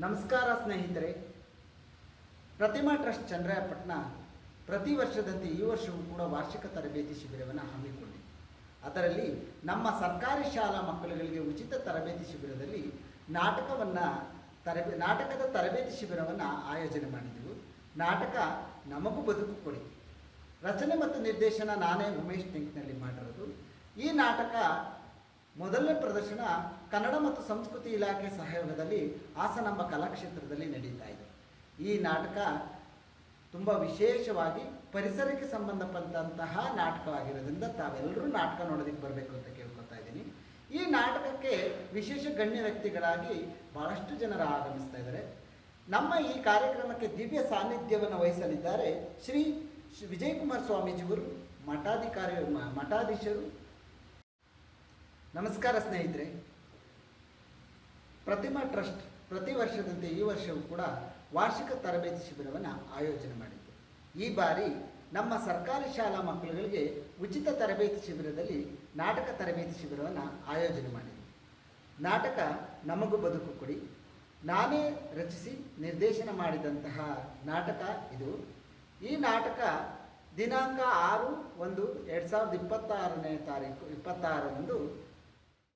ನಮಸ್ಕಾರ ಸ್ನೇಹಿತರೆ. ಪ್ರತಿಮಾ ಟ್ರಸ್ಟ್ ಚಂದ್ರಾಯಪಟ್ಟಣ ಪ್ರತಿ ವರ್ಷದಂತೆ ಈ ವರ್ಷವೂ ಕೂಡ ವಾರ್ಷಿಕ ತರಬೇತಿ ಶಿಬಿರವನ್ನು ಹಮ್ಮಿಕೊಂಡಿದೆ. ಅದರಲ್ಲಿ ನಮ್ಮ ಸರ್ಕಾರಿ ಶಾಲಾ ಮಕ್ಕಳುಗಳಿಗೆ ಉಚಿತ ತರಬೇತಿ ಶಿಬಿರದಲ್ಲಿ ನಾಟಕವನ್ನು ತರಬೇ, ನಾಟಕದ ತರಬೇತಿ ಶಿಬಿರವನ್ನು ಆಯೋಜನೆ ಮಾಡಿದೆವು. ನಾಟಕ ನಮಗೂ ಬದುಕು ಕೊಡಿ. ರಚನೆ ಮತ್ತು ನಿರ್ದೇಶನ ನಾನೇ ಉಮೇಶ್ ಟೆಂಕ್ನಲ್ಲಿ ಮಾಡಿರೋದು. ಈ ನಾಟಕ ಮೊದಲನೇ ಪ್ರದರ್ಶನ ಕನ್ನಡ ಮತ್ತು ಸಂಸ್ಕೃತಿ ಇಲಾಖೆ ಸಹಯೋಗದಲ್ಲಿ ಹಾಸನಾಂಬ ಕಲಾಕ್ಷೇತ್ರದಲ್ಲಿ ನಡೀತಾ ಇದೆ. ಈ ನಾಟಕ ತುಂಬ ವಿಶೇಷವಾಗಿ ಪರಿಸರಕ್ಕೆ ಸಂಬಂಧಪಟ್ಟಂತಹ ನಾಟಕವಾಗಿರೋದ್ರಿಂದ ತಾವೆಲ್ಲರೂ ನಾಟಕ ನೋಡೋದಕ್ಕೆ ಬರಬೇಕು ಅಂತ ಕೇಳ್ಕೊತಾ ಇದ್ದೀನಿ. ಈ ನಾಟಕಕ್ಕೆ ವಿಶೇಷ ಗಣ್ಯ ವ್ಯಕ್ತಿಗಳಾಗಿ ಬಹಳಷ್ಟು ಜನರು ಆಗಮಿಸ್ತಾ ಇದ್ದಾರೆ. ನಮ್ಮ ಈ ಕಾರ್ಯಕ್ರಮಕ್ಕೆ ದಿವ್ಯ ಸಾನ್ನಿಧ್ಯವನ್ನು ವಹಿಸಲಿದ್ದಾರೆ ಶ್ರೀ ವಿಜಯಕುಮಾರ್ ಸ್ವಾಮೀಜಿಯವರು ಮಠಾಧಿಕಾರಿ ಮಠಾಧೀಶರು ನಮಸ್ಕಾರ ಸ್ನೇಹಿತರೆ. ಪ್ರತಿಮಾ ಟ್ರಸ್ಟ್ ಪ್ರತಿ ವರ್ಷದಂತೆ ಈ ವರ್ಷವೂ ಕೂಡ ವಾರ್ಷಿಕ ತರಬೇತಿ ಶಿಬಿರವನ್ನು ಆಯೋಜನೆ ಮಾಡಿತ್ತು. ಈ ಬಾರಿ ನಮ್ಮ ಸರ್ಕಾರಿ ಶಾಲಾ ಮಕ್ಕಳುಗಳಿಗೆ ಉಚಿತ ತರಬೇತಿ ಶಿಬಿರದಲ್ಲಿ ನಾಟಕ ತರಬೇತಿ ಶಿಬಿರವನ್ನು ಆಯೋಜನೆ ಮಾಡಿದ್ವಿ. ನಾಟಕ ನಮಗೂ ಬದುಕು ಕೊಡಿ. ನಾನೇ ರಚಿಸಿ ನಿರ್ದೇಶನ ಮಾಡಿದಂತಹ ನಾಟಕ ಇದು. ಈ ನಾಟಕ ದಿನಾಂಕ ಆರು ಒಂದು ಎರಡು ಸಾವಿರದ ಇಪ್ಪತ್ತಾರನೇ ತಾರೀಕು, ಇಪ್ಪತ್ತಾರರಂದು